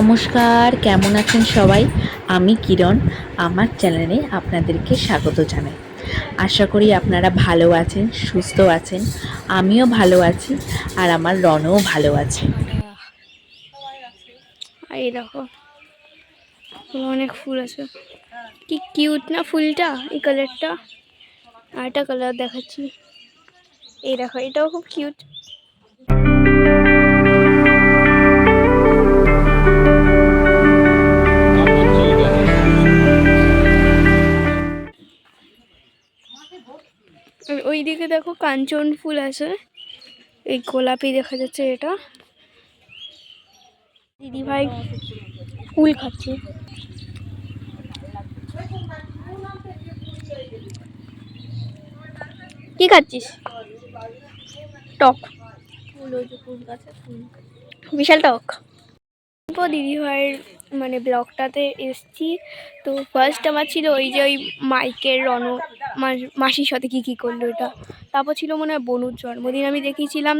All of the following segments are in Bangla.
নমস্কার, কেমন আছেন সবাই? আমি কিরণ, আমার চ্যানেলে আপনাদেরকে স্বাগত জানাই। আশা করি আপনারা ভালো আছেন, সুস্থ আছেন, আমিও ভালো আছি আর আমার রনও ভালো আছে। এই দেখো অনেক ফুল আছে। কি কিউট না ফুলটা, এই কালারটা আর একটা কালার দেখাচ্ছি। এই দেখো, এটাও খুব কিউট আর ওইদিকে দেখো কাঞ্চন ফুল আছে। এই গোলাপি দেখা যাচ্ছে এটা। দিদি ভাই ফুল খাচ্ছে। কি খাচ্ছিস? টক। ফুল বিশাল টক। দিদি ভাইয়ের মানে ব্লগটাতে এসছি। তো ফার্স্ট আমার ছিল ওই যে ওই মাইকের রণ মাসির সাথে কী কী করল এটা। তারপর ছিল মনে হয় বনুর জন্মদিন। আমি দেখিয়েছিলাম,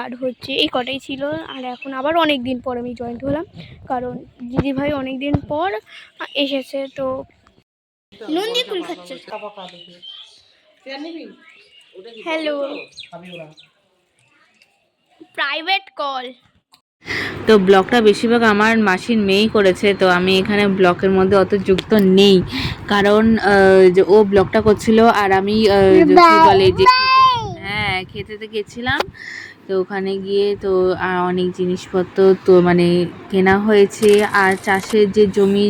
আর হচ্ছে এই কটাই ছিল। আর এখন আবার অনেক দিন পর আমি জয়েন্ট হলাম। কারণ দিদিভাই অনেক দিন পর এসেছে, তো নুন দিয়ে খাচ্ছে। হ্যালো প্রাইভেট কল তো ব্লগটা বেশিরভাগ আমার মাসির মেয়েই করেছে তো আমি এখানে ব্লকের মধ্যে অত যুক্ত নেই। কারণ যে ও ব্লগটা করছিল আর আমি বলে যে হ্যাঁ খেতে গেছিলাম। তো ওখানে গিয়ে তো অনেক জিনিসপত্র তো মানে কেনা হয়েছে। আর চাষের যে জমি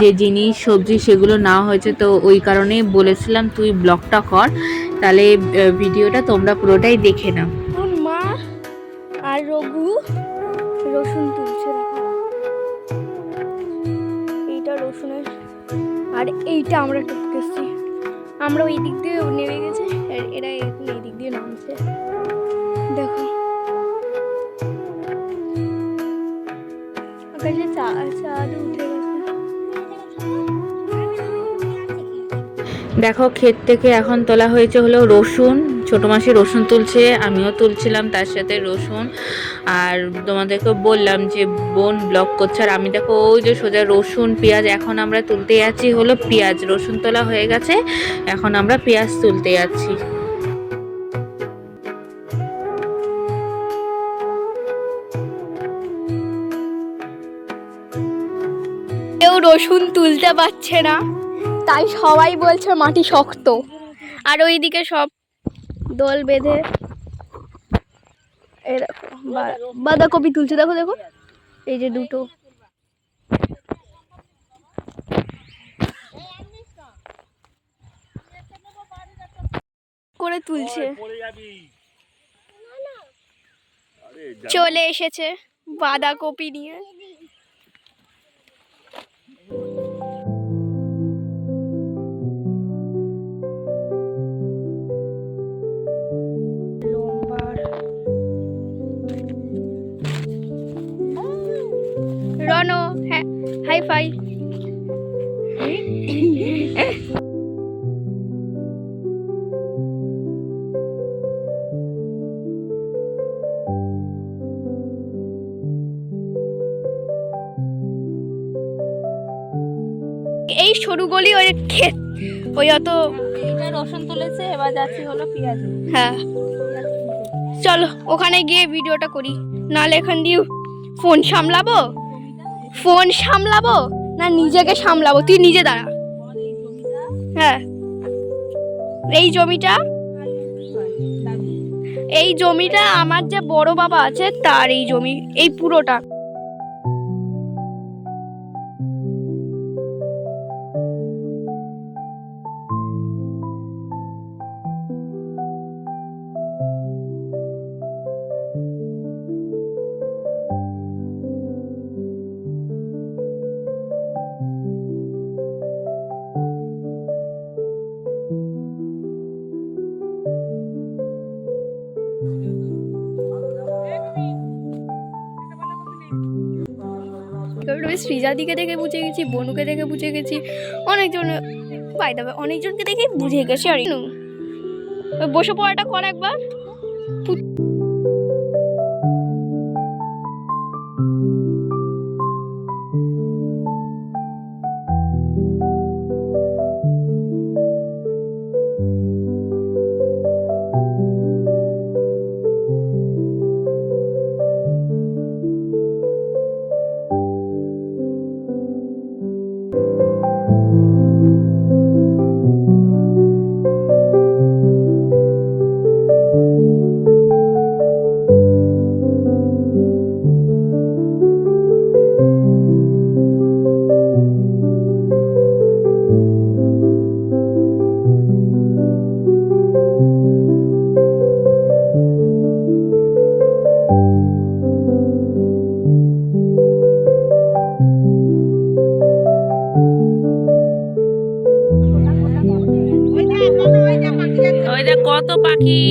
যে জিনিস সবজি সেগুলো নেওয়া হয়েছে তো ওই কারণে বলেছিলাম তুই ব্লগটা কর। তাহলে ভিডিওটা তোমরা পুরোটাই দেখে নাও। আর এইটা আমরা টপকেছি আমরা ওই দিক দিয়ে নেমে গেছে, আর এরা এখন এই দিক দিয়ে নামছে। দেখো। আকাশে চা- চাঁদ উঠে দেখো, ক্ষেত থেকে এখন তোলা হয়েছে হলো রসুন। ছোটো মাসি রসুন তুলছে, আমিও তুলছিলাম তার সাথে রসুন। আর তোমাদেরকে বললাম যে বোন ব্লক করছে আর আমি দেখো ওই যে সোজা রসুন পেঁয়াজ এখন আমরা তুলতে যাচ্ছি হলো পেঁয়াজ রসুন তোলা হয়ে গেছে এখন আমরা পেঁয়াজ তুলতে যাচ্ছি। কেউ রসুন তুলতে পারছে না তাই সবাই বলছে মাটি শক্ত। আর ওইদিকে সব দোল বেঁধে এই দেখো বাঁধাকপি তুলছে দেখো দেখো। এই যে দুটো। করে তুলছে। চলে এসেছে বাঁধাকপি নিয়ে। হ্যাঁ হাই ফাই। এই সরু গলি ওই ক্ষেত ওই অত এটা রসুন তুলেছে এবার যাচ্ছি হলো পেঁয়াজ। হ্যাঁ। চলো ওখানে গিয়ে ভিডিওটা করি। নাহলে এখান দিয়ে ফোন সামলাবো? ফোন সামলাবো না নিজেকে সামলাবো? তুই নিজে দাঁড়া। হ্যাঁ। এই জমিটা এই জমিটা আমার যে বড় বাবা আছে, তার এই জমি, এই পুরোটা। কারণ আমি সৃজাদিকে দেখে বুঝে গেছি, বনুকে দেখে বুঝে গেছি, অনেকজন দেবে অনেকজনকে দেখে বুঝে গেছি, আর বসে পড়াটা কর একবার। কত পাখি?